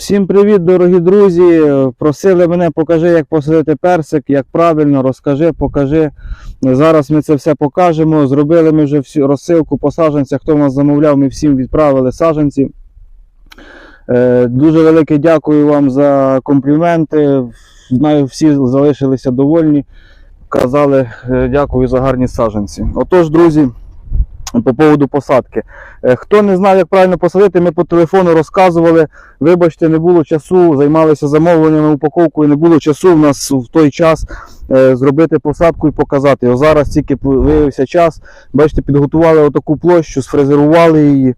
Всім привіт, дорогі друзі! Просили мене, покажи, як посадити персик, як правильно, розкажи, покажи. Зараз ми це все покажемо. Зробили ми вже всю розсилку по саджанцях. Хто в нас замовляв, ми всім відправили саджанці. Е, Дуже велике дякую вам за компліменти. Знаю, всі залишилися довольні. Казали, е, дякую за гарні саджанці. Отож, друзі, по поводу посадки. Е, Хто не знав, як правильно посадити, ми по телефону розказували. Вибачте, не було часу, займалися замовленнями упаковкою, не було часу в нас в той час е, зробити посадку і показати. Ось зараз тільки виявився час. Бачите, підготували отаку площу, сфрезерували її,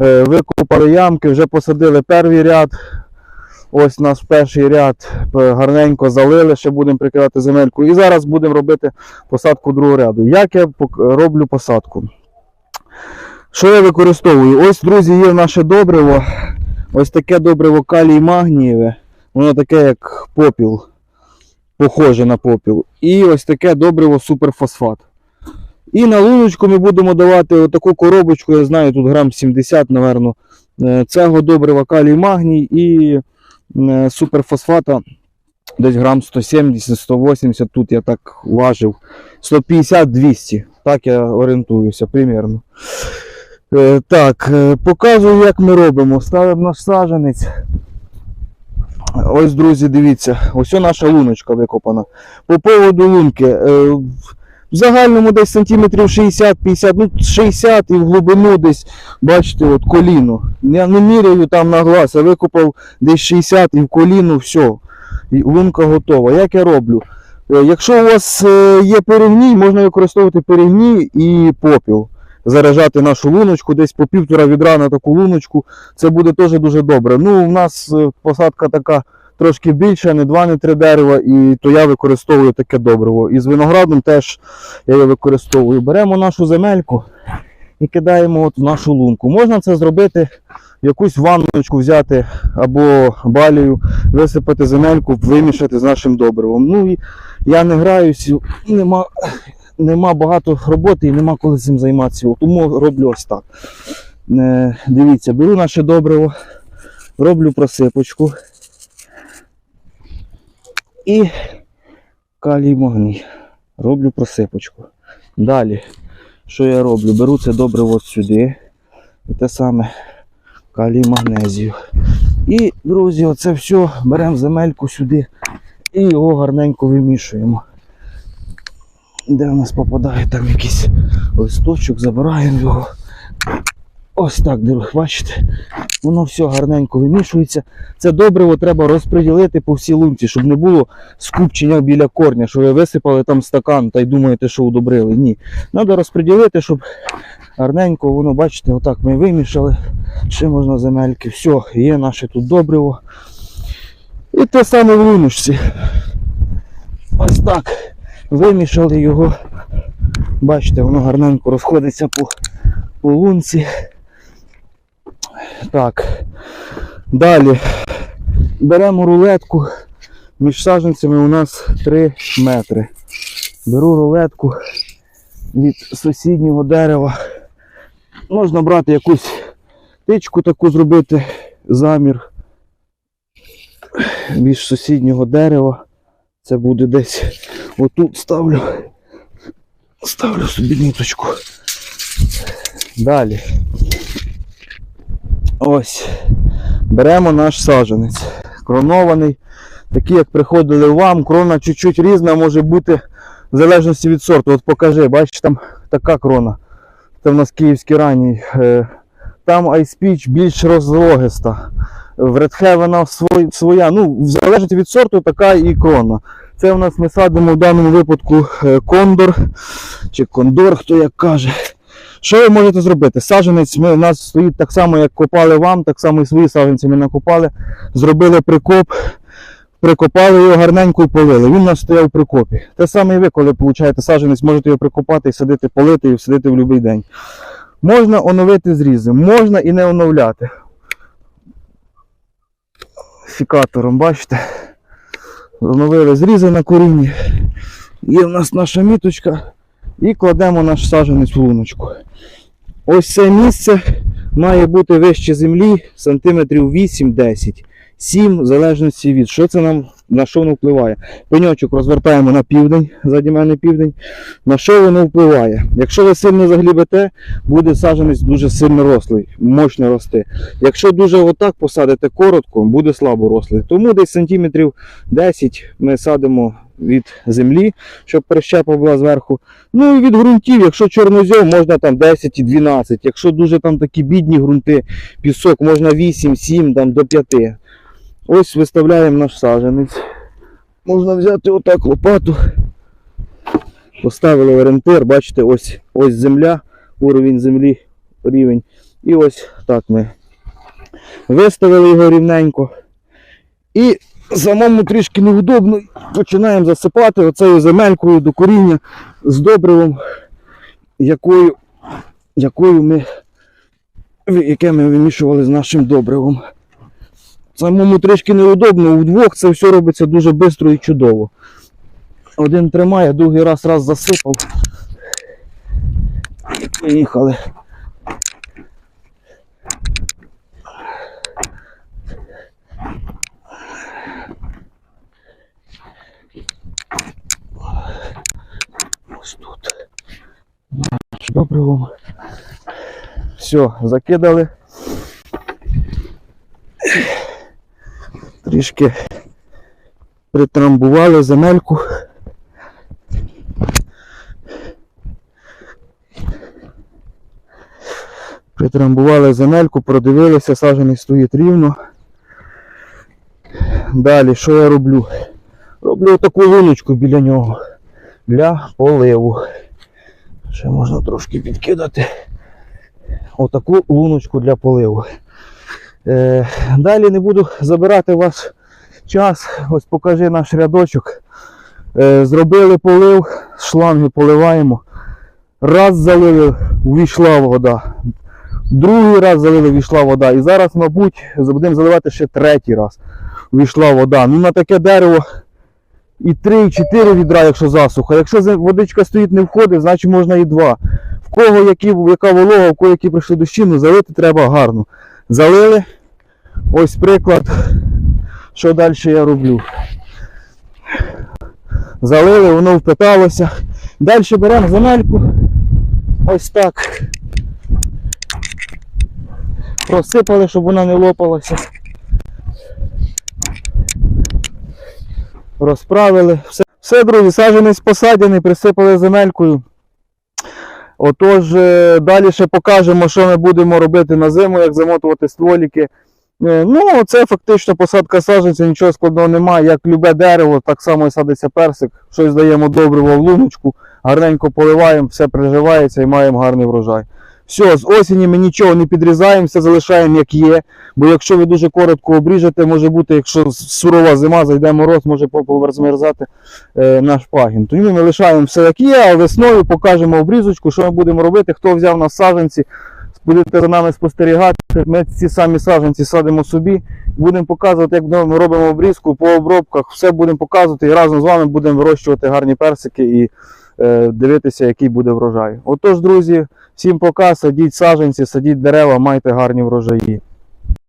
е, викопали ямки, вже посадили перший ряд. Ось наш перший ряд гарненько залили, ще будемо прикривати земельку. І зараз будемо робити посадку другого ряду. Як я роблю посадку? Що я використовую? Ось, друзі, є наше добриво. Ось таке добриво калій магнієве. Воно таке, як попіл. Похоже на попіл. І ось таке добриво суперфосфат. І на луночку ми будемо давати отаку коробочку, я знаю, тут грам 70, напевно, е, цього добрива калій магній і е, суперфосфата десь грам 170-180, тут я так важив. 150-200. Так я орієнтуюся примерно. Е, Так, е, показую, як ми робимо. Ставимо наш саджанець. Ось, друзі, дивіться, ось наша луночка викопана. По поводу лунки. е, В загальному десь сантиметрів 60-50, ну 60 і в глибину десь, бачите, от коліно. Я не міряю там на глаз, я викопав десь 60 і в коліно, все. І лунка готова. Як я роблю? Е, Якщо у вас е, є перегній, можна використовувати перегній і попіл заряджати нашу луночку, десь по півтора відра на таку луночку. Це буде теж дуже добре. Ну, у нас е, посадка така трошки більша, не два, не три дерева, і то я використовую таке добриво. І з виноградом теж я його використовую. Беремо нашу земельку і кидаємо от в нашу лунку. Можна це зробити, якусь ванночку взяти або балію, висипати земельку, вимішати з нашим добривом. Ну і я не граюсь, нема нема багато роботи і нема коли цим займатися. Тому роблю ось так. Е, дивіться, беру наше добриво, роблю просипочку і калій магній. Роблю просипочку. Далі, що я роблю? Беру це добре от сюди. І те саме калій магнезію. І, друзі, оце все беремо земельку сюди і його гарненько вимішуємо де у нас попадає там якийсь листочок, забираємо його. Ось так, бачите? Воно все гарненько вимішується. Це добриво треба розподілити по всій лунці, щоб не було скупчення біля корня, що ви висипали там стакан та й думаєте, що удобрили. Ні. Треба розподілити, щоб гарненько воно, бачите, отак ми вимішали. Ще можна земельки. Все, є наше тут добриво. І те саме в луночці. Ось так вимішали його. Бачите, воно гарненько розходиться по, по лунці. Так. Далі беремо рулетку. Між саджанцями у нас 3 метри. Беру рулетку від сусіднього дерева. Можна брати якусь тичку таку зробити, замір від сусіднього дерева. Це буде десь отут ставлю. Ставлю собі ниточку. Далі. Ось. Беремо наш саджанець. Кронований. Такий, як приходили вам. Крона чуть-чуть різна може бути в залежності від сорту. От покажи, бачиш, там така крона. Це в нас київський ранній. Е, Там Peach більш розлогиста. В вона своя. Ну, в залежності від сорту, така і крона. Це у нас ми садимо в даному випадку е, кондор чи кондор, хто як каже. Що ви можете зробити? Саджанець ми, у нас стоїть так само, як копали вам, так само і свої саджанці ми накопали. Зробили прикоп, прикопали його гарненько і полили. Він у нас стояв в прикопі. Те саме і ви, коли получаєте саджанець, можете його прикопати і садити, полити і садити в будь-який день. Можна оновити зрізи, можна і не оновляти. Фікатором, бачите? Оновили зрізи на корінні. Є в нас наша міточка. І кладемо наш саджанець в луночку. Ось це місце має бути вище землі сантиметрів 8-10. 7 в залежності від що це нам на що воно впливає. Пеньочок розвертаємо на південь, заді мене південь. На що воно впливає? Якщо ви сильно заглібите, буде саджанець дуже сильно рослий, мощно рости. Якщо дуже отак посадите коротко, буде слабо рослий. Тому десь сантиметрів 10 ми садимо від землі, щоб прищепа була зверху. Ну і від ґрунтів, якщо чорнозьом, можна там 10 і 12. Якщо дуже там такі бідні ґрунти, пісок, можна 8, 7 там, до 5. Ось виставляємо наш саджанець. Можна взяти отак лопату. Поставили орієнтир, бачите, ось, ось земля, уровень землі, рівень. І ось так ми виставили його рівненько. І самому трішки неудобно починаємо засипати оцею земелькою до коріння з добривом, якою, якою ми, яке ми вимішували з нашим добривом. Самому трішки неудобно, удвох це все робиться дуже швидко і чудово. Один тримає, другий раз раз засипав. І поїхали. Ось тут. Наш добривом. Все, закидали. Трішки притрамбували земельку. Притрамбували земельку, продивилися, саджаний стоїть рівно. Далі, що я роблю? Роблю таку луночку біля нього для поливу. Ще можна трошки підкидати. Отаку луночку для поливу. Е, далі не буду забирати ваш час. Ось покажи наш рядочок. Е, зробили полив, шланги поливаємо. Раз залили, увійшла вода. Другий раз залили, війшла вода. І зараз, мабуть, будемо заливати ще третій раз. Увійшла вода. Ну на таке дерево і три, і чотири відра, якщо засуха. Якщо водичка стоїть, не входить, значить можна і два. В кого які, яка волога, в кого які прийшли дощі, ну залити треба гарно. Залили. Ось приклад, що далі я роблю. Залили, воно впиталося. Далі беремо земельку. Ось так. Просипали, щоб вона не лопалася. Розправили. Все, все друзі, саджанець посадяний, присипали земелькою. Отож, е, далі ще покажемо, що ми будемо робити на зиму, як замотувати стволіки. Е, Ну, це фактично посадка саджанця, нічого складного немає. Як любе дерево, так само і садиться персик. Щось даємо добриво в луночку, гарненько поливаємо, все приживається і маємо гарний врожай. Все, з осені ми нічого не підрізаємо, все залишаємо як є. Бо якщо ви дуже коротко обріжете, може бути, якщо сурова зима, зайде мороз, може розмерзати е, наш пагін. Тому ми лишаємо все як є, а весною покажемо обрізочку, що ми будемо робити, хто взяв нас саджанці, будете за нами спостерігати. Ми ці самі саджанці садимо собі, будемо показувати, як ми робимо обрізку по обробках, все будемо показувати і разом з вами будемо вирощувати гарні персики і дивитися, який буде врожай. Отож, друзі, всім пока, садіть саженці, садіть дерева, майте гарні врожаї.